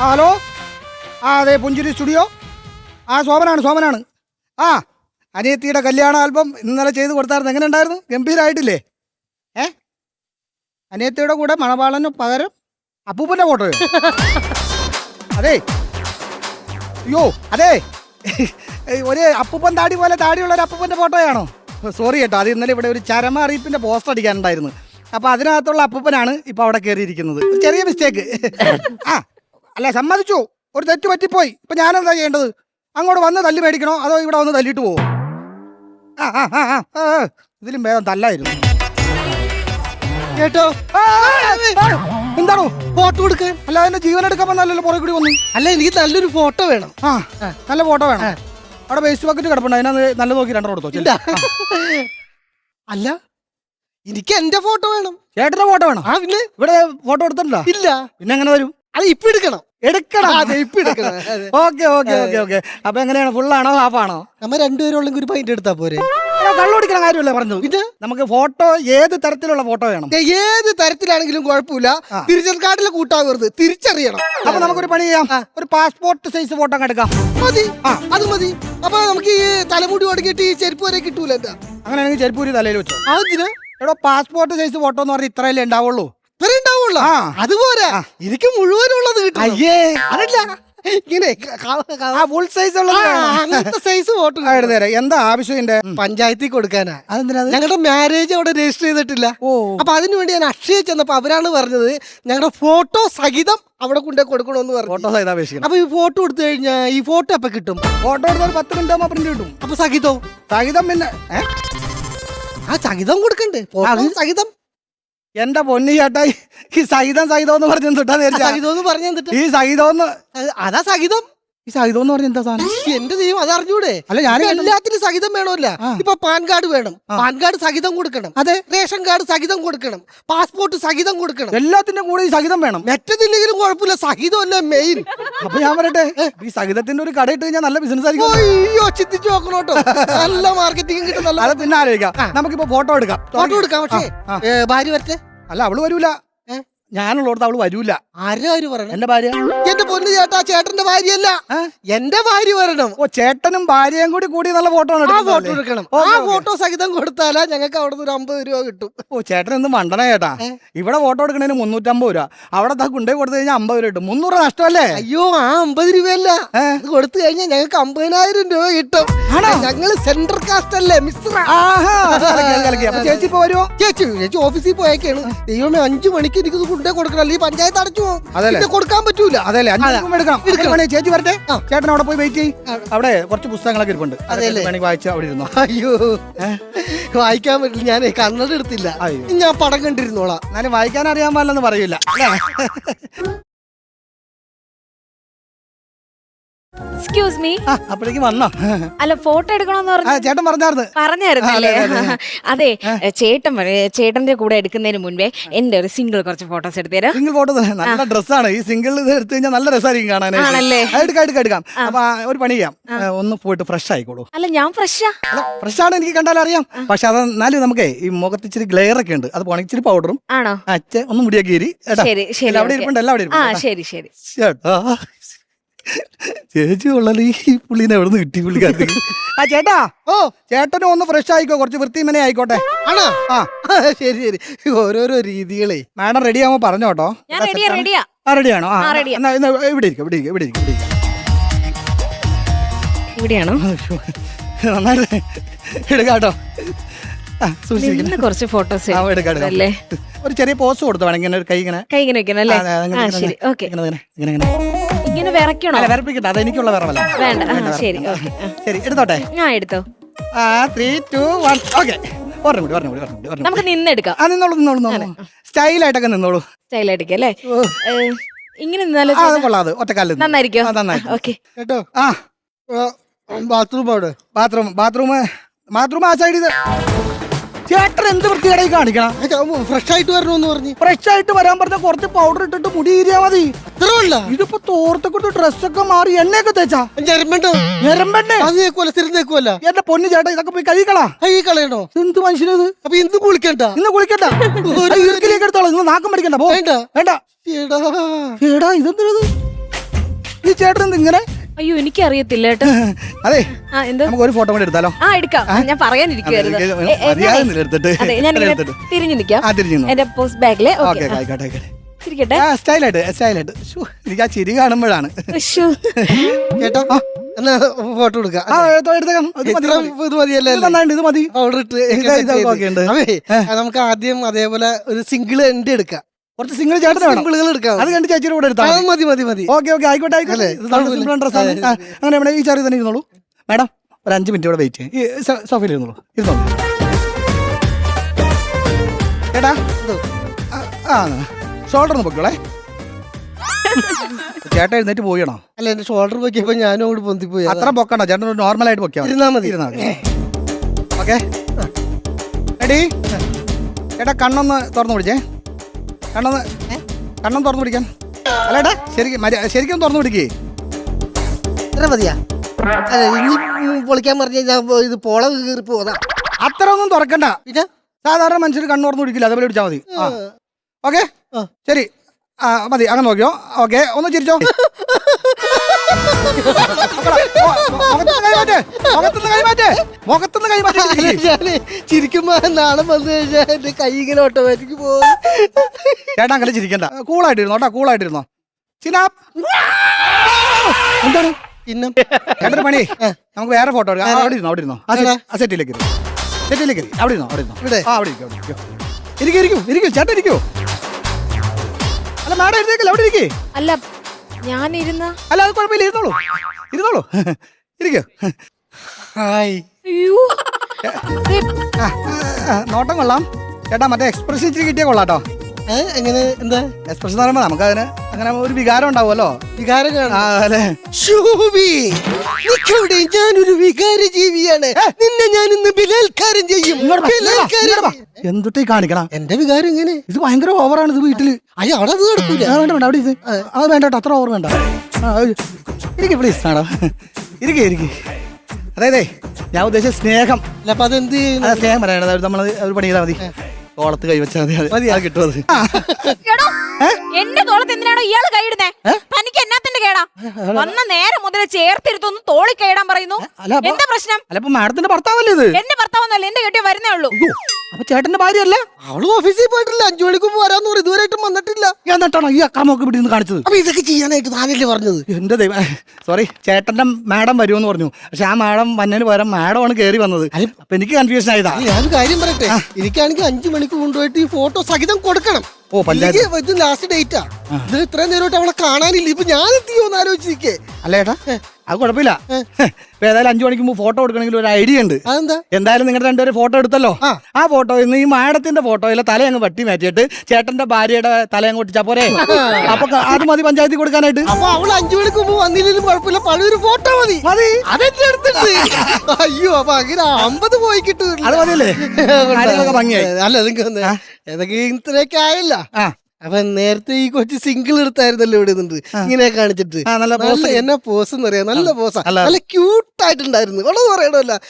ആ ഹലോ? ആ അതെ പുഞ്ചിരി സ്റ്റുഡിയോ. ആ ശോഭനാണ് ശോഭനാണ്. ആ അനിയത്തിയുടെ കല്യാണ ആൽബം ഇന്നലെ ചെയ്ത് കൊടുത്തായിരുന്നു. എങ്ങനെ ഉണ്ടായിരുന്നു ഗംഭീരമായിട്ടില്ലേ ഏ? അനിയത്തിയുടെ കൂടെ മണവാളന് പകരം അപ്പൂപ്പന്റെ ഫോട്ടോ അതെ. അയ്യോ അതെ. ഒരു അപ്പൂപ്പൻ താടി പോലെ താടിയുള്ള ഒരു അപ്പൂപ്പന്റെ ഫോട്ടോയാണോ? സോറി കേട്ടോ അത് ഇന്നലെ ഇവിടെ ഒരു ചരമ അറിയിപ്പിന്റെ പോസ്റ്റർ അടിക്കാനുണ്ടായിരുന്നു. അപ്പോൾ അതിനകത്തുള്ള അപ്പൂപ്പനാണ് ഇപ്പോൾ അവിടെ കയറിയിരിക്കുന്നത്. ചെറിയ മിസ്റ്റേക്ക് ആ അല്ല സമ്മതിച്ചു. ഒരു തെറ്റ് പറ്റിപ്പോയി. ഇപ്പം ഞാനെന്താ ചെയ്യേണ്ടത്? അങ്ങോട്ട് വന്ന് തല്ലി മേടിക്കണോ? അതോ ഇവിടെ വന്ന് തല്ലിട്ട് പോവോ? ആ ആ ആ ആ, ആ ആ. ഇതിലും ഭേദം തല്ലായിരുന്നു. കേട്ടോ? എന്താണോ? ഫോട്ടോ എടുക്ക. അല്ല അതിന്റെ ജീവൻ എടുക്കാൻ വന്നല്ലോ പുറകെ കൂടി വന്നു. അല്ല എനിക്ക് നല്ലൊരു ഫോട്ടോ വേണം. ആ നല്ല ഫോട്ടോ വേണം. അവിടെ വേസ്റ്റ് ബക്കറ്റ് കിടപ്പുണ്ട്. അതിനകത്ത് നല്ല നോക്കി രണ്ടെണ്ണം കൊടുത്തോ. അല്ല എനിക്ക് എന്റെ ഫോട്ടോ വേണം. ചേട്ടന്റെ ഫോട്ടോ വേണം? ആ പിന്നെ? ഇവിടെ ഫോട്ടോ എടുത്തിട്ടുണ്ടോ? ഇല്ല. പിന്നെ എങ്ങനെ വരും? അത് ഇപ്പൊ എടുക്കണം. എടുക്കണം. അതെ, ഇപ്പൊ എടുക്കണം. Okay okay okay okay. അപ്പൊ എങ്ങനെയാണ്? ഫുള്ളാണോ ഹാഫാണോ നമ്മ രണ്ടുപേരുള്ളെങ്കിൽ ഒരു പൈന്റ് എടുത്താ പോരെ. കള്ളുപിടിക്കണ കാര്യമല്ല പറഞ്ഞു ഇത് നമുക്ക് ഫോട്ടോ ഏത് തരത്തിലുള്ള ഫോട്ടോ വേണം? ഏത് തരത്തിലാണെങ്കിലും കുഴപ്പമില്ല. തിരിച്ചറി കാർഡിൽ കൂട്ടാകരുത് തിരിച്ചറിയണം. അപ്പൊ നമുക്കൊരു പണി ചെയ്യാം. ഒരു പാസ്പോർട്ട് സൈസ് ഫോട്ടോ എടുക്കാം. മതി. അത് മതി. അപ്പൊ നമുക്ക് ഈ തലമുടി ഒടങ്ങിയിട്ട് ഈ ചെരുപ്പ് വരെ കിട്ടൂല എന്താ? അങ്ങനെയാണെങ്കിൽ ചെരുപ്പൂരി തലയിൽ വെച്ചു. അതിന് എടോ പാസ്പോർട്ട് സൈസ് ഫോട്ടോ എന്ന് പറഞ്ഞാൽ ഇത്രയല്ലേ ഉണ്ടാവുള്ളൂ. ഇത്ര അതുപോലെ. എനിക്ക് മുഴുവനുള്ളത് കിട്ടും. അയ്യേ. അതല്ല ഇങ്ങനെ ഫുൾ സൈസ്. അങ്ങനത്തെ സൈസ് ഫോട്ടോ ആ, എന്താ ആവശ്യം എന്റെ പഞ്ചായത്തിൽ കൊടുക്കാനാ? ഞങ്ങളുടെ മാരേജ് അവിടെ രജിസ്റ്റർ ചെയ്തിട്ടില്ല. ഓ. അപ്പൊ അതിനുവേണ്ടി ഞാൻ അക്ഷയ ചെന്നപ്പോ അവരാണ് പറഞ്ഞത് ഞങ്ങളുടെ ഫോട്ടോ സഹിതം അവിടെ കൊണ്ടേ കൊടുക്കണമെന്ന് പറഞ്ഞു. ഫോട്ടോ സഹിതം അപേക്ഷിക്കണം. അപ്പൊ ഈ ഫോട്ടോ എടുത്തു കഴിഞ്ഞാൽ ഈ ഫോട്ടോ അപ്പൊ കിട്ടും? ഫോട്ടോ എടുത്താൽ പത്ത് മിനിറ്റ് ആകുമ്പോൾ പ്രിന്റ് കിട്ടും. അപ്പൊ സഹിതോ? സഹിതം പിന്നെ? ആ സഹിതം കൊടുക്കണ്ടേ. സഹിതം. എന്റെ പൊന്നു ചേട്ടാ ഈ- സഹിതം സഹിതം എന്ന് പറഞ്ഞു സഹിതം എന്ന് പറഞ്ഞ ഈ സഹിതം അതാ സഹിതം. ഈ സഹിതം എന്ന് പറഞ്ഞ എന്താ സാധനം? എന്റെ ദൈവം അത് അറിഞ്ഞൂടെ? അല്ല ഞാൻ എല്ലാത്തിനും സഹിതം വേണമല്ല. ഇപ്പൊ പാൻ കാർഡ് വേണം. പാൻ കാർഡ് സഹിതം കൊടുക്കണം. അതെ. റേഷൻ കാർഡ് സഹിതം കൊടുക്കണം. പാസ്പോർട്ട് സഹിതം കൊടുക്കണം. എല്ലാത്തിന്റെ കൂടെ ഈ സഹിതം വേണം. മറ്റതില്ലെങ്കിലും കുഴപ്പമില്ല. സഹിതമല്ല മെയിൻ അപ്പൊ ഞാൻ പറയട്ടെ ഈ സഹിതത്തിന്റെ ഒരു കട ഇട്ട് കഴിഞ്ഞാൽ നല്ല ബിസിനസ് ആയിരിക്കും. അയ്യോ ചിന്തിച്ചു നോക്കണോ നല്ല മാർക്കറ്റിംഗ് കിട്ടും നല്ല പിന്നെ ആലോചിക്കാം. നമുക്കിപ്പോ ഫോട്ടോ എടുക്കാം. ഫോട്ടോ എടുക്കാം പക്ഷേ ഭാര്യ വരട്ടെ? അല്ല അവൾ വരൂല? ഞാനുള്ളടത്ത് അവൾ വരൂല. ഭാര്യ പറയണം? എന്റെ ഭാര്യ. എന്റെ പൊന്ന് ചേട്ടാ ചേട്ടന്റെ ഭാര്യയല്ല? എന്റെ ഭാര്യ വരണം. ഓ ചേട്ടനും ഭാര്യയും കൂടി കൂടി നല്ല ഫോട്ടോ ഫോട്ടോ എടുക്കണം. ആ ഫോട്ടോ സഹിതം കൊടുത്താലാ ഞങ്ങൾക്ക് അവിടെ ഒരു അമ്പത് രൂപ കിട്ടും. ഓ ചേട്ടൻ എന്ത് മണ്ടണ ചേട്ടാ? ഇവിടെ ഫോട്ടോ എടുക്കണതിന് മുന്നൂറ്റമ്പത് രൂപ. അവിടെ കൊണ്ടുപോയി കൊടുത്തു കഴിഞ്ഞാൽ അമ്പത് രൂപ കിട്ടും. മുന്നൂറ് നഷ്ടമല്ലേ? അയ്യോ ആ അമ്പത് രൂപയല്ല. കൊടുത്തു കഴിഞ്ഞാൽ ഞങ്ങൾക്ക് അമ്പതിനായിരം രൂപ കിട്ടും? ഞങ്ങൾ സെൻട്രൽ കാസ്റ്റ് അല്ലേ മിസ്റ്റർ. ചേച്ചി ഇപ്പൊ വരുമോ ചേച്ചി ചേച്ചി ഓഫീസിൽ പോയേക്കാണ്. ദൈവമേ അഞ്ചു മണിക്ക് എനിക്ക് കൊണ്ടേ കൊടുക്കണം. ഈ പഞ്ചായത്ത് അടച്ചു പോകും? കൊടുക്കാൻ പറ്റൂല. അതല്ലേ? എടുക്കണം. ചേച്ചി വരട്ടെ. ചേട്ടൻ അവിടെ പോയി വെയിറ്റ് ചെയ്യും. അവിടെ കുറച്ച് പുസ്തകങ്ങളൊക്കെ ഇരിപ്പുണ്ട്. അതല്ലേ? അതെല്ലേ? അവിടെ ഇരുന്നു. അയ്യോ. വായിക്കാൻ പറ്റില്ല. ഞാൻ കണ്ണട എടുത്തില്ല. ഞാൻ പടം കണ്ടിരുന്നോളാം. ഞാൻ വായിക്കാൻ അറിയാൻ പാടില്ലെന്ന് പറയൂല. എക്സ്ക്യൂസ് മീ അപ്പോഴേക്കും വന്നോ. അല്ല ഫോട്ടോ എടുക്കണമെന്ന് പറഞ്ഞു ചേട്ടൻ പറഞ്ഞായിരുന്നു. പറഞ്ഞായിരുന്നല്ലേ? അതെ, ചേട്ടൻ ചേട്ടന്റെ കൂടെ എടുക്കുന്നതിന് മുൻപേ എന്റെ ഒരു സിംഗിൾ കുറച്ച് ഫോട്ടോസ് എടുത്തേരാ. സിംഗിൾ ഫോട്ടോ നല്ല ഡ്രസ്സാണ് ഈ സിംഗിൾ ഇത് എടുത്തു കഴിഞ്ഞാൽ നല്ല രസമായിരിക്കും കാണാനായിട്ട്. എടുക്കാം എടുക്കാം എടുക്കാം. അപ്പൊ ഒരു പണി ചെയ്യാം. ഒന്ന് പോയിട്ട് ഫ്രഷ് ആയിക്കോളൂ. അല്ല ഞാൻ ഫ്രഷാ ഫ്രഷ് ആണ് എനിക്ക് കണ്ടാൽ അറിയാം. പക്ഷെ അത് എന്നാലും നമുക്ക് ഈ മുഖത്ത് ഇച്ചിരി ഗ്ലെയർ ഒക്കെ ഉണ്ട്. അത് പോണെങ്കിൽ ഇച്ചിരി പൗഡറും ആണോ? അച്ഛ ഒന്ന് മുടിയൊക്കെ ശരി ശരി അവിടെ. ഇരിപ്പുണ്ട് എല്ലാം അവിടെ ശരി ശരി ശരി. ചേട്ടാ. ചേച്ചി ഉള്ളത് ഈ പുള്ളിനെ എവിടെ നിന്ന് കിട്ടി പുള്ളിക്കാർക്ക്? ആ ചേട്ടാ. ഓ ചേട്ടനും ഒന്ന് ഫ്രഷ് ആയിക്കോ കുറച്ച് വൃത്തിമനെ ആയിക്കോട്ടെ. ആണോ? ആ ശരി ശരി. ഓരോരോ രീതികളെ. മാഡം റെഡി ആവുമ്പോ പറഞ്ഞോ കേട്ടോ. ഞാൻ റെഡിയാ റെഡിയാ ആ. റെഡിയാണോ ആ. എന്നാ എന്നാ ഇവിടെ ഇരിക്കും ഇവിടെ ഇരിക്കും ഇവിടെ ഇരിക്കും ഇവിടെ ഇരിക്കും. ഇവിടെയാണോ? നന്നായിട്ട് നിന്ന് കുറച്ച് ഫോട്ടോസ്. അല്ലേ? ഒരു ചെറിയ പോസ് കൊടുത്തു വേണം ഇങ്ങനെ ഒരു കൈ ഇങ്ങനെ. കൈ ഇങ്ങനെ വെക്കണം അല്ലേ? ശരി ഓക്കെ. ഇങ്ങനെ, വിറയ്ക്കണോ? അല്ല വിറപ്പിക്കട്ടെ അത് എനിക്കുള്ള വിറവല്ല. വേണ്ട. ആ ശരി. ഓക്കെ. ശരി എടുത്തോട്ടെ? ആ എടുത്തോ? ആ ത്രീ ടു വൺ ഓക്കെ ഒരെണ്ണം കൂടി ഒരെണ്ണം കൂടി ഒരെണ്ണം കൂടി ഒരെണ്ണം നമുക്ക് നിന്നെടുക്കാം. ആ നിന്നോളൂ നിന്നോളൂ നിന്നോളൂ. സ്റ്റൈലായിട്ടൊക്കെ നിന്നോളൂ. സ്റ്റൈൽ അടിക്കാം അല്ലേ? ഓ. ഏ, ഇങ്ങനെ നിന്നാലോ ആ അത് കൊള്ളാം അത്. ഒറ്റക്കാലിൽ നന്നായിരിക്കോ? ആ നന്നായി. ഓക്കെ. കേട്ടോ? ആ. ബാത്റൂം അവിടെ. ബാത്റൂം ബാത്റൂം ബാത്റൂം ആ സൈഡ് ചേട്ടൻ എന്ത് വൃത്തികേടായി കാണിക്കണം? ഫ്രഷ് ആയിട്ട് വരണമെന്ന് പറഞ്ഞു. ഫ്രഷ് ആയിട്ട് വരാൻ പറഞ്ഞ കുറച്ച് പൗഡർ ഇട്ടിട്ട് മുടി ഇരിയാ മതി. അത്രല്ല ഇതിപ്പോ തോർത്ത് കൊടുത്ത് ഡ്രസ്സൊക്കെ മാറി എണ്ണയൊക്കെ തേച്ചാ. ഞരമ്പണ്ടോ ഞരമ്പെണ്ണേ. അത് തേക്കുമല്ല സ്ഥിരം തേക്കുമല്ല എന്റെ പൊന്നു ചേട്ടാ ഇതൊക്കെ പോയി കഴിക്കളാ കൈ കളയണോ? എന്ത് മനുഷ്യനത്? അപ്പൊ എന്ത് കുളിക്കണ്ട. ഇന്ന് കുളിക്കണ്ട. ഈർക്കിലേക്ക് എടുത്തോളാം. നിങ്ങൾ നാക്കം പഠിക്കണ്ട പോ. വേണ്ട. വേണ്ട. ഏടാ ഏടാ ഈ ചേട്ടൻ എന്ത് ഇങ്ങനെ അയ്യോ എനിക്കറിയത്തില്ല കേട്ടോ അതെ നമുക്ക് ഒരു ഫോട്ടോ കൂടി എടുത്താലോ? ആ എടുക്കാം. ഞാൻ പറയാനിരിക്കുവായിരുന്നു. എടുത്തിട്ട്. ഞാൻ തിരിഞ്ഞു നിൽക്കാം. എന്റെ പോസ്റ്റ് ബാഗിൽ ഓക്കെ ആയിക്കോട്ടെ സ്റ്റൈലായിട്ട് സ്റ്റൈലായിട്ട് ശ്ശോ, എനിക്ക് ആ ചിരി കാണുമ്പോഴാണ്. ഉശ്ശോ. ചേട്ടാ എന്നാ ഫോട്ടോ എടുക്കാം. നമുക്ക് ആദ്യം അതേപോലെ ഒരു സിംഗിൾ എൻഡ് എടുക്കാം. കുറച്ച് സിംഗിൾ ചേട്ടന് വേണം. എടുക്കാം. അത് കണ്ട് ചേച്ചിയുടെ കൂടെ എടുത്താൽ മതി. മതി മതി ഓക്കെ ഓക്കെ ആയിക്കോട്ടെ ആയിക്കോട്ടെ. അങ്ങനെ ഇവിടെ ഈ ചെറിയ തന്നെ ഇരുന്നോളൂ. മാഡം ഒരു അഞ്ച് മിനിറ്റ് ഇവിടെ വെയിറ്റ് ഈ സോഫയിൽ ഇരുന്നോളൂ. ഇരുന്നോളൂ. ചേട്ടാ ആ, ഷോൾഡർ ഒന്ന് പൊക്കോളേ ചേട്ടൻ എഴുന്നേറ്റ് പോയണോ അല്ല എന്റെ ഷോൾഡർ പൊക്കിയപ്പോ ഞാനും അങ്ങോട്ട് പൊന്തിപ്പോയി. അത്ര പൊക്കണ്ട. ചേട്ടൻ നോർമൽ ആയിട്ട് പൊക്കിയാ ഇരുന്നാ മതി. ഇരുന്നാ മതി. ഓക്കെ. എടി ചേട്ടാ കണ്ണൊന്ന് തുറന്നു പിടിച്ചേ. കണ്ണൊന്ന് കണ്ണൊന്ന് തുറന്നു പിടിക്കാൻ. അല്ലേട്ടാ ശരിക്കും ശരിക്കും തുറന്നു പിടിക്കേ. ഇത്ര മതിയാ? അല്ല ഇനി പൊളിക്കാൻ പറഞ്ഞു കഴിഞ്ഞാൽ ഇത് പോള കീറി പോതാ അത്ര ഒന്നും തുറക്കണ്ട. പിന്നെ? സാധാരണ മനുഷ്യർ കണ്ണു തുറന്നു പിടിക്കില്ല അതേപോലെ പിടിച്ചാൽ മതി. ഓക്കെ. ശരി. ആ മതി അങ്ങനെ നോക്കിയോ. ഓക്കെ ഒന്ന് ചിരിച്ചോ. മുഖത്തുനിന്ന് കൈമാറ്റേ മുഖത്തുനിന്ന് കൈമാറ്റേ ഞാൻ ചിരിക്കുമ്പോ നാളെ വന്നു കഴിഞ്ഞാൽ എന്റെ കൈ ഇങ്ങനെ ഓട്ടോമാറ്റിക് പോകും. ചേട്ടാ അങ്ങനെ ചിരിക്കണ്ട. കൂളായിട്ടിരുന്നോ കേട്ടോ കൂളായിട്ടിരുന്നോ? ചിനാപ്പ് എന്താണ്? ഇന്നും ചേട്ടൻ പണി. നമുക്ക് വേറെ ഫോട്ടോ എടുക്കാം. അവിടെ ഇരുന്നോ അവിടെ ഇരുന്നോ ആ സെറ്റിലേക്ക് ഇരുന്നു സെറ്റിലേക്ക് ഇരി. അവിടെ ഇരുന്നോ അവിടെ ഇരുന്നോ ഇവിടെ? ആ അവിടെ ഇരിക്കും അവിടെ ഇരിക്കും. ഇരിക്കും ഇരിക്കും. ഇരിക്കും ചേട്ടൻ ഇരിക്കൂ. അല്ല മാഡം ഇരുന്നേക്കില്ല അവിടെ ഇരിക്കേ. അല്ല ഞാനിരുന്ന അല്ല അത് കുഴപ്പമില്ല ഇരുന്നോളൂ. ഇരുന്നോളൂ. ഇരിക്കോ. ഹായ്. അയ്യോ. ആ, ആ, നോട്ടം കൊള്ളാം. ചേട്ടാ മറ്റേ എക്സ്പ്രഷൻ ഇച്ചിരി കിട്ടിയ കൊള്ളാട്ടോ. ഏ, എങ്ങനെ? എന്താ? എക്സ്പ്രഷൻ എന്ന് പറയുമ്പോൾ നമുക്ക് അതിന് അങ്ങനെ ഒരു വികാരം ഉണ്ടാവുമല്ലോ? വികാരം ആ ഒരു അല്ലേ? ശോഭി നിക്കവിടെ ഞാനൊരു വികാര ജീവിയാണ് നിന്നെ ഞാൻ ഇന്ന് ബലാത്കാരം ചെയ്യും. ഇങ്ങോട്ട് വാ, ഇങ്ങോട്ട് വാ, ബലാത്കാരം ഇങ്ങോട്ട് വാ. എന്തുട്ടേ കാണിക്കണം? എന്റെ വികാരം ഇങ്ങനെ ഇത് ഭയങ്കര ഓവറാണ് ഇത് വീട്ടിൽ. അയ്യ അവിടെ അത് നടക്കൂല. ആ, വേണ്ട വേണ്ട അവിടെ ഇത് അത് വേണ്ട കേട്ടോ അത്ര ഓവർ വേണ്ട. ഇരിക്കെ പ്ലീസ് മാഡം. ഇരിക്കെ ഇരിക്കെ. അതായതേ ഞാൻ ഉദ്ദേശിച്ച സ്നേഹം. അല്ല അപ്പൊ അതെന്ത് ആ സ്നേഹം പറയണത്. നമ്മൾ ഒരു പണി ചെയ്താൽ മതി. ഓളത്ത് കൈവച്ചാൽ മതി. അത് മതി ആ കിട്ടും അത് ആ, എടോ, എന്റെ തോളത്ത് എന്തിനാണോ ഇയാൾ കൈയിടുന്നേ? തനിക്ക് എന്നാത്തിന്റെ കേടാ. വന്ന നേരം മുതൽ ചേർത്തിരുത്തൊന്ന് തോളി കേടാൻ പറയുന്നു. എന്താ പ്രശ്നം? മാഡത്തിന്റെ ഭർത്താവല്ലേ ഇത്? എന്റെ ഭർത്താവെന്നല്ല എന്റെ കെട്ടിയ വരുന്നേ ഉള്ളൂ. അപ്പൊ ചേട്ടന്റെ ഭാര്യയല്ല? അവൾ ഓഫീസിൽ പോയിട്ടില്ല അഞ്ചു മണിക്ക് വരാന്ന് പറയും. ഇതുവരെയായിട്ടും വന്നിട്ടില്ല. എന്നിട്ടാണോ ഈ അക്രമമൊക്കെ ഇവിടെ നിന്ന് കാണിച്ചത്? അപ്പൊ ഇതൊക്കെ ചെയ്യാനായിട്ട് താനല്ലേ പറഞ്ഞത്? എന്റെ ദൈവം സോറി ചേട്ടന്റെ മാഡം വരുമെന്ന് പറഞ്ഞു. പക്ഷെ ആ മാഡം വന്നതിന് പകരം മാഡമാണ് കയറി വന്നത്. അപ്പൊ എനിക്ക് കൺഫ്യൂഷൻ ആയതാ. ഞാൻ കാര്യം പറയട്ടെ? എനിക്കാണെങ്കിൽ അഞ്ചു മണിക്ക് കൊണ്ടുപോയിട്ട് ഈ ഫോട്ടോ സഹിതം കൊടുക്കണം. ഓ പഞ്ചായത്ത് ഇല്ലെങ്കിൽ ഇത് ലാസ്റ്റ് ഡേറ്റാ ഇത് ഇത്രയും നേരമായിട്ട് അവളെ കാണാനില്ല. ഇപ്പൊ ഞാൻ എത്തിയോന്ന് ആലോചിച്ചിരിക്കേ. അല്ല അത് കുഴപ്പമില്ല. ഇപ്പൊ ഏതായാലും അഞ്ചു മണിക്ക് മുമ്പ് ഫോട്ടോ എടുക്കണമെങ്കിൽ ഒരു ഐഡിയ ഉണ്ട്. അതെന്താ? എന്തായാലും നിങ്ങളുടെ രണ്ടുപേരും ഫോട്ടോ എടുത്തല്ലോ. ആ. ഫോട്ടോ ഇന്ന് ഈ മാഡത്തിന്റെ ഫോട്ടോയിലെ തല അങ്ങ് വെട്ടി മാറ്റിയിട്ട് ചേട്ടന്റെ ഭാര്യയുടെ തല അങ്ങ് ഒട്ടിച്ചാ പോരെ? അപ്പൊ അത് മതി പഞ്ചായത്തിൽ കൊടുക്കാനായിട്ട്. അപ്പൊ അവൾ അഞ്ചു മണിക്ക് മുമ്പ് വന്നില്ലെങ്കിലും കുഴപ്പമില്ല. പഴയൊരു ഫോട്ടോ മതി. മതി. അതെന്റെ അടുത്തുണ്ട്. അയ്യോ അപ്പൊ അങ്ങനെ അമ്പത് പോയി കിട്ടും. അത് മതിയല്ലേ? ഭംഗിയായി. അല്ല നിങ്ങൾക്ക് ഇത്രയൊക്കെ ആയല്ല. അപ്പൊ നേരത്തെ ഈ കൊച്ചു സിംഗിൾ എടുത്തായിരുന്നല്ലോ ഇവിടെ നിന്നിട്ട്. ഇങ്ങനെ കാണിച്ചിട്ട്. നല്ല. എന്നാ പോസ്. എന്ന് പറയാ നല്ല പോസ്. നല്ല- ക്യൂട്ട് ആയിട്ടുണ്ടായിരുന്നു. വളരെ പറയണമല്ല.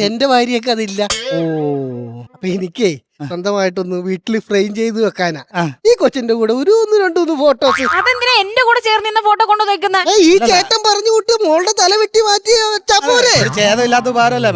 എന്റെ ഭാര്യയൊക്കെ അതില്ല. ഓ. അപ്പൊ എനിക്കേ സ്വന്തമായിട്ടൊന്ന് വീട്ടിൽ ഫ്രെയിം ചെയ്ത് വെക്കാനാ. ഈ കൊച്ചിന്റെ കൂടെ ഒരു ഒന്ന് രണ്ടു മൂന്ന് ഫോട്ടോസ്. അതെന്തിനാ എന്റെ കൂടെ ചേർന്ന് ഫോട്ടോ കൊണ്ട് വെക്കുന്ന? ഈ ചേട്ടൻ പറഞ്ഞു വിട്ട് മോളുടെ തല വെട്ടി മാറ്റി വെച്ചാ പോരെ.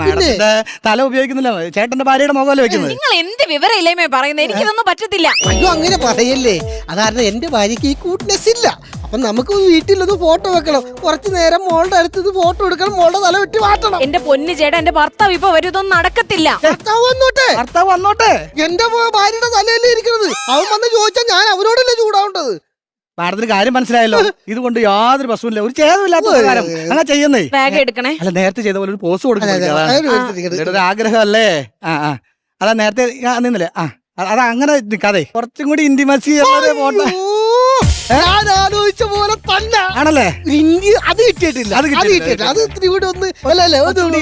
മാഡത്തിന്റെ തല ഉപയോഗിക്കുന്നില്ല. ചേട്ടന്റെ ഭാര്യയുടെ മുഖമല്ലേ വെക്കുന്നത്? നിങ്ങൾ എന്ത് വിവരം ഇല്ലേമേ പറയുന്നത് എനിക്കിതൊന്നും പറ്റത്തില്ല. അയ്യോ അങ്ങനെ പറയല്ലേ. അതാരണം എന്റെ ഭാര്യക്ക് ഈ കൂട്ട്നെസ് ഇല്ല. അപ്പൊ നമുക്ക് വീട്ടിലൊന്ന് ഫോട്ടോ വെക്കണം. കുറച്ചു നേരം മോളുടെ അടുത്ത് ഫോട്ടോ എടുക്കണം. മോളുടെ തല വെട്ടി മാറ്റണം. എന്റെ പൊന്നു ചേട്ടാ എന്റെ ഭർത്താവ് ഇപ്പൊ വരും. ഇതൊന്നും നടക്കത്തില്ല. ഭർത്താവ് വന്നോട്ടെ. ഭർത്താവ് വന്നോട്ടെ. എന്റെ ഭാര്യയുടെ തലയല്ലേ ഇരിക്കുന്നത് അവൻ വന്ന് ചോദിച്ചാൽ ഞാൻ അവരോടല്ലേ ചൂടാവേണ്ടത്? മാഡത്തിന് കാര്യം മനസ്സിലായല്ലോ. ഇതുകൊണ്ട് യാതൊരു പ്രശ്നമില്ല ഒരു ഛേദമില്ലാത്ത ഉപകാരം അങ്ങനെ ചെയ്യുന്നേ? ബാഗ് എടുക്കണേ. അല്ല നേരത്തെ ചെയ്ത പോലെ ഒരു പോസ് കൊടുക്കുന്നത് ആഗ്രഹം അല്ലേ ആ ആ. അതാ നേരത്തെ നിന്നില്ലേ? ആ. അത് അങ്ങനെ നിൽക്കാതെ കുറച്ചും കൂടി ഇന്റിമസി ഫോട്ടോ ഞാൻ ആലോചിച്ച പോലെ തന്നെ. ആണല്ലേ? ഇന്ത്യ അത് കിട്ടിയിട്ടില്ല. അത് അത് കിട്ടിയിട്ടില്ല. അത് ഇത്തിരി കൂടെ ഒന്ന് അല്ല അല്ല ഒന്ന്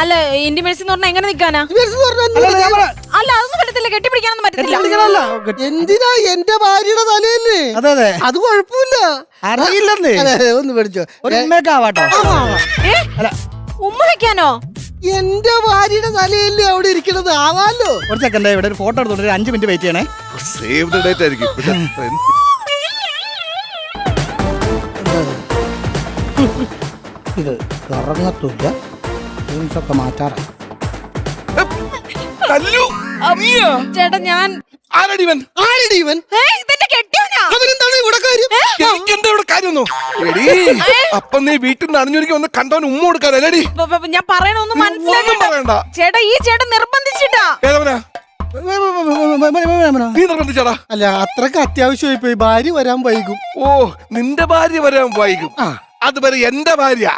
അല്ല ഇന്റിമേഴ്സി എന്ന് പറഞ്ഞാൽ എങ്ങനെ നിൽക്കാനാ ഇവർ പറഞ്ഞ ഒന്ന് അല്ല, അല്ല അതൊന്നും പറ്റത്തില്ല. കെട്ടിപ്പിടിക്കാനൊന്നും പറ്റത്തില്ല. എന്തിനാ എന്റെ ഭാര്യയുടെ തലയല്ലേ അതെ അതെ. അത് കുഴപ്പമില്ല. അറിയില്ലെന്നേ. അതെ, അതെ, ഒന്ന് പഠിച്ചോ ഒരു ഏ? അല്ല. ഉമ്മ വെക്കാനോ? എന്റെ ഭാര്യയുടെ തലയല്ലേ അവിടെ ഇരിക്കണത് ആവാലോ? ഒരു സെക്കൻഡ് ഇവിടെ ഒരു ഫോട്ടോ എടുത്തോണ്ട് ഒരു അഞ്ച് മിനിറ്റ് വെയിറ്റ് ചെയ്യണേ. സേവ് ദ ഡേറ്റ് ആയിരിക്കും. ഇത് കറങ്ങത്തില്ല ജീൻസൊക്കെ മാറ്റാറാണ്? ചേട്ടാ ഞാൻ ആരടി ഇവൻ ആരടി ഇവൻ ഏ, ഇതെന്റെ കെട്ടിയോനാ അവനെന്താണ് ഇവിടെ കാര്യം എനിക്കെന്താ ഇവിടെ കാര്യമൊന്നു എടി അപ്പൊ നീ വീട്ടിൽ നിന്ന് ഒന്ന് ഉമ്മ കൊടുക്കാനല്ലേടി ഞാൻ പറയണൊന്നും ഒന്നും മനസ്സിലാക്കണ്ട പറയണ്ട ചേട്ടാ ഈ ചേട്ടൻ നിർബന്ധിച്ചിട്ടാ ഏതവനാ നീ നിർബന്ധിച്ചാടാ അല്ല അത്രയ്ക്ക് അത്യാവശ്യമായി പോയി ഭാര്യ വരാൻ വൈകും ഓ നിന്റെ ഭാര്യ വരാൻ വൈകും അതുവരെ എന്റെ ഭാര്യ.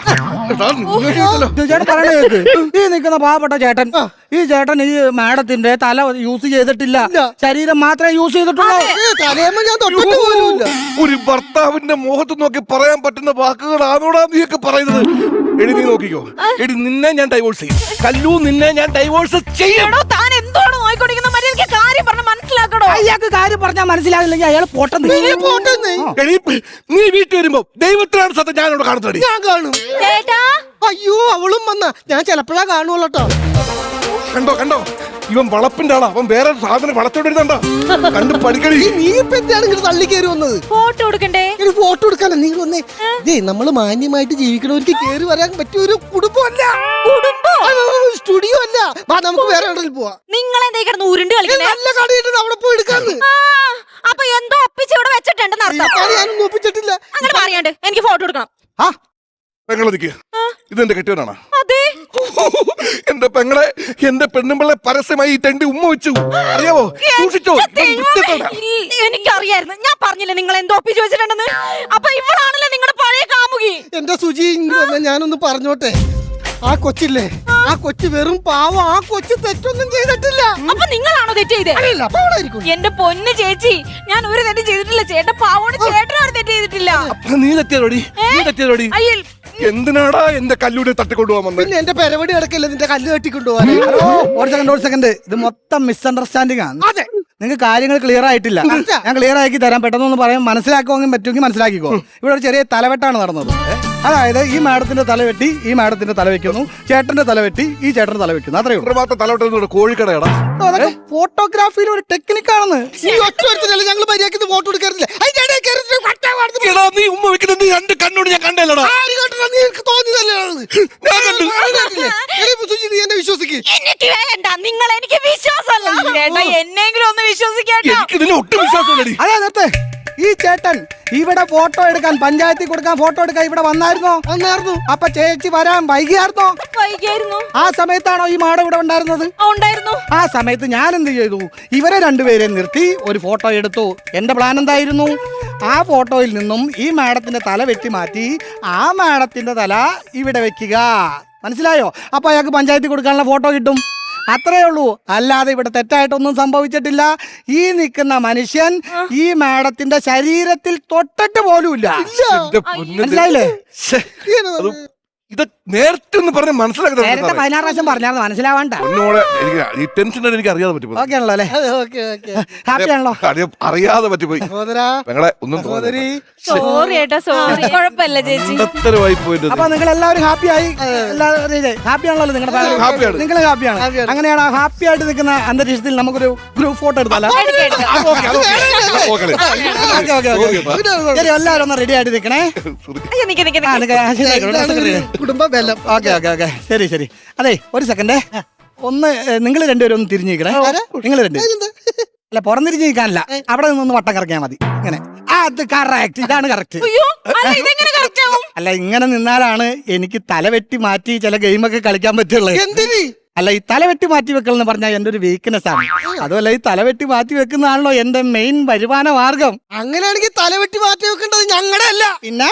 ചേട്ടൻ പറയണ കേക്ക്. ഈ നിൽക്കുന്ന പാവപ്പെട്ട ചേട്ടൻ ഈ ചേട്ടൻ ഈ മാഡത്തിന്റെ തല യൂസ് ചെയ്തിട്ടില്ല. ശരീരം മാത്രമേ യൂസ് ചെയ്തിട്ടുള്ളൂ. ഏ, ഞാൻ തൊട്ടിട്ട് പോലുമില്ല. ഒരു ഭർത്താവിന്റെ മുഖത്ത് നോക്കി പറയാൻ പറ്റുന്ന വാക്കുകളാണോടാ നീയൊക്കെ പറയുന്നത്? എടി നീ നോക്കിക്കോ. എടി നിന്നെ ഞാൻ ഡൈവോഴ്സ് ചെയ്യും. കല്ലു നിന്നെ ഞാൻ ഡൈവോഴ്സ് ചെയ്യും. എടോ താൻ എന്തോണ് നോയിക്കൊണ്ടിരിക്കുന്ന മര്യാദയ്ക്ക് കാര്യം പറഞ്ഞ് അയാൾക്ക് കാര്യം പറഞ്ഞാൽ മനസ്സിലാകില്ലെങ്കിൽ അയാൾ പൊട്ടെന്ന്. പോട്ടെന്നേ. എടി നീ വീട്ടിൽ വരുമ്പോ ദൈവത്തിനാണ് സത്യം ഞാനിവിടെ കാണുന്നത് ഞാൻ കാണും. ചേട്ടാ? അയ്യോ അവളും വന്ന. ഞാൻ ചിലപ്പോഴാ കാണുള്ളൂ കേട്ടോ കണ്ടോ കണ്ടോ? ഇവൻ വളപ്പിന്റെ ആളാ. അവൻ വേറെ സാധനം വളച്ചോണ്ടിരുന്നുണ്ടോ കണ്ട് പഠിക്കണി. നീ ഇപ്പൊ എന്താണ് ഇങ്ങനെ തള്ളി കയറി വന്നത്? ഫോട്ടോ എടുക്കണ്ടേ? ഒരു ഫോട്ടോ എടുക്കാനാ വന്നേ. ഇതേ നമ്മൾ മാന്യമായിട്ട് ജീവിക്കണവർക്ക് കയറി വരാൻ പറ്റിയ ഒരു കുടുംബമല്ല. കുടുംബോ? സ്റ്റുഡിയോ അല്ല. വാ നമുക്ക് വേറെ എവിടെയും പോവാ. നിങ്ങൾ എന്തേ കിടന്ന് ഉരുണ്ട് നല്ല കടയിട്ട് അവിടെ പോയി എടുക്കാന്ന്. ആ, അപ്പൊ എന്തോ ഒപ്പിച്ച് ഇവിടെ ഒപ്പിച്ചിട്ടില്ല. അങ്ങനെ പറയാണ്ട്. എനിക്ക് ഫോട്ടോ എടുക്കണം. ആ പെങ്ങളെ നിൽക്കുക ഇതെന്റെ കെട്ടിയവനാണ്? അതെ. എന്റെ പെങ്ങളെ എന്റെ പെണ്ണുമ്പിളെ പരസ്യമായി തെണ്ടി ഉമ്മ വെച്ചു. അറിയാവോ? സൂക്ഷിച്ചോ. എനിക്കറിയായിരുന്നു. ഞാൻ പറഞ്ഞില്ലേ നിങ്ങൾ എന്തോ ഒപ്പിച്ച് വെച്ചിട്ടുണ്ടെന്ന്? അപ്പൊ ഇവളാണല്ലോ നിങ്ങളുടെ പഴയ കാമുകി? എന്റെ സുജി ഞാനൊന്ന് പറഞ്ഞോട്ടെ. ആ കൊച്ചില്ലേ? ആ. കൊച്ചു വെറും പാവം. ആ കൊച്ചു തെറ്റൊന്നും ചെയ്തിട്ടില്ല. അപ്പൊ നിങ്ങളാണോ തെറ്റ് ചെയ്തേ? എന്റെ പൊന്ന് ചേച്ചി ഞാൻ ഒരു തെറ്റ് ചെയ്തിട്ടില്ല. ചേട്ടൻ പാവോട് ചേട്ടനോട് തെറ്റ് ചെയ്തിട്ടില്ല. നീ തെറ്റിയതോടി? നീ തെറ്റിയതോടി? എന്തിനാടാ എന്റെ കല്ലൂടെ തട്ടിക്കൊണ്ടുപോകാൻ വന്നത് പിന്നെ എന്റെ പെരവടി നടക്കില്ല നിന്റെ കല്ല് തട്ടിക്കൊണ്ടുപോകാൻ ഒരു സെക്കൻഡ് ഒരു സെക്കൻഡ് ഇത് മൊത്തം മിസ്അണ്ടർസ്റ്റാൻഡിംഗ് ആണ് അതെ. നിങ്ങൾക്ക് കാര്യങ്ങൾ ക്ലിയർ ആയിട്ടില്ല. ഞാൻ ക്ലിയർ ആക്കി തരാം. പെട്ടെന്ന് പെട്ടെന്നൊന്ന് പറയാൻ മനസ്സിലാക്കുമെങ്കിൽ പറ്റുമെങ്കിൽ മനസ്സിലാക്കിക്കോ. ഇവിടെ ഒരു ചെറിയ തലവെട്ടാണ് നടന്നത്. അതായത് ഈ മാഡത്തിന്റെ തല വെട്ടി ഈ മാഡത്തിന്റെ തല വെക്കുന്നു. ചേട്ടന്റെ തല വെട്ടി ഈ ചേട്ടന്റെ തല വെക്കുന്നു. അത്രയും ഉള്ളൂ. മാത്രം കോഴിക്കടയടാ. അതൊക്കെ ഫോട്ടോഗ്രാഫിയിൽ ഒരു ടെക്നിക്കാണെന്ന് നീ ഒറ്റ ഒരുത്തരല്ലേ ഞങ്ങൾ മര്യാദയ്ക്ക് ഫോട്ടോ എടുക്കാറില്ല. നീ ഉമ്മ വെക്കുന്നത് രണ്ട് കണ്ണോട് ഞാൻ കണ്ടല്ലടാ നിങ്ങൾ എനിക്ക് വിശ്വാസമല്ല. എന്നെങ്കിലും ഒന്ന് വിശ്വസിക്കാട്ടോ എനിക്ക് ഇതിന് ഒട്ടും വിശ്വാസമില്ലടി. അതെ നിർത്ത്. ഈ ചേട്ടൻ ഇവിടെ ഫോട്ടോ എടുക്കാൻ പഞ്ചായത്തിൽ കൊടുക്കാൻ ഫോട്ടോ എടുക്കാൻ ഇവിടെ വന്നായിരുന്നോ? വന്നായിരുന്നു. അപ്പൊ ചേച്ചി വരാൻ വൈകിയായിരുന്നോ? വൈകിയായിരുന്നു. ആ സമയത്താണോ ഈ മാഡം ഇവിടെ ഉണ്ടായിരുന്നത്? ആ, ഉണ്ടായിരുന്നു. ആ സമയത്ത് ഞാൻ എന്ത് ചെയ്തു? ഇവരെ രണ്ടുപേരെ നിർത്തി ഒരു ഫോട്ടോ എടുത്തു. എന്റെ പ്ലാൻ എന്തായിരുന്നു? ആ ഫോട്ടോയിൽ നിന്നും ഈ മാഡത്തിന്റെ തല വെട്ടി മാറ്റി ആ മാഡത്തിന്റെ തല ഇവിടെ വെക്കുക. മനസ്സിലായോ? അപ്പൊ അയാൾക്ക് പഞ്ചായത്തിൽ കൊടുക്കാനുള്ള ഫോട്ടോ കിട്ടും. അത്രേ ഉള്ളൂ. അല്ലാതെ ഇവിടെ തെറ്റായിട്ടൊന്നും സംഭവിച്ചിട്ടില്ല. ഈ നിൽക്കുന്ന മനുഷ്യൻ ഈ മാഡത്തിന്റെ ശരീരത്തിൽ തൊട്ടിട്ട് പോലുമില്ല. മനസ്സിലായില്ലേ? ഇത് നേരത്തെ ഒന്ന് പറഞ്ഞ് നേരത്തെ പതിനാറ് പ്രാവശ്യം പറഞ്ഞായിരുന്നു മനസ്സിലാവാണ്ട. ഒന്നുകൂടെ എനിക്ക് ഈ ടെൻഷൻ എനിക്ക് അറിയാതെ പറ്റിപ്പോയി. ഓക്കെ ആണല്ലോ അല്ലേ? അതെ ഓക്കെ ഓക്കെ. ഹാപ്പി ആണല്ലോ. അറിയ- അറിയാതെ പറ്റിപ്പോയി. സഹോദരാ പെങ്ങളെ ഒന്നും സഹോദരി. സോറി ഏട്ടാ സോറി കുഴപ്പമില്ല ചേച്ചി. തോന്നത്തരമായി പോയിട്ട് അപ്പൊ നിങ്ങൾ എല്ലാവരും ഹാപ്പി ആയി? ഹാപ്പി ആണല്ലോ നിങ്ങളുടെ Happy ആണ്. നിങ്ങൾ ഹാപ്പിയാണ് Happy ആണ്. അങ്ങനെയാണ് ഹാപ്പി ആയിട്ട് നിൽക്കുന്ന അന്തരീക്ഷത്തിൽ നമുക്കൊരു ഗ്രൂപ്പ് ഫോട്ടോ എടുത്താലോ? എടുക്കാം, എടുക്കാം. Okay okay. Okay okay okay ശരി എല്ലാവരും ഒന്ന് റെഡി ആയിട്ട് നിൽക്കണേ. അയ്യോ, നിക്ക്, നിക്ക്, ആ നിക്ക്. കുടുംബ വെല്ലം. Okay okay okay. ശരി ശരി. അതെ ഒരു സെക്കൻഡ് ഒന്ന് നിങ്ങൾ രണ്ടുപേരും ഒന്ന് തിരിഞ്ഞു നിൽക്കണേ നിങ്ങൾ രണ്ട് അല്ല പുറംതിരിഞ്ഞ് നിൽക്കാനല്ല. അവിടെ നിന്നൊന്ന് വട്ടം കറക്കിയാൽ മതി. ഇങ്ങനെ. ആ അത് കറക്റ്റ് ഇതാണ് കറക്റ്റ് അയ്യോ അല്ല ഇതെങ്ങനെ കറക്റ്റ് ആവും? അല്ല ഇങ്ങനെ നിന്നാലാണ് എനിക്ക് തല വെട്ടി മാറ്റി ചില ഗെയിമൊക്കെ കളിക്കാൻ പറ്റുള്ളത് അല്ല ഈ തല വെട്ടി മാറ്റി വെക്കൽ എന്ന് പറഞ്ഞാൽ എന്റെ ഒരു വീക്ക്നെസ് ആണ്. അതുമല്ല ഈ തല വെട്ടി മാറ്റി വെക്കുന്നതാണല്ലോ എന്റെ മെയിൻ വരുമാന മാർഗം. അങ്ങനെയാണെങ്കിൽ തലവെട്ടി മാറ്റി വെക്കേണ്ടത് ഞങ്ങളുടെ അല്ല. പിന്നെ.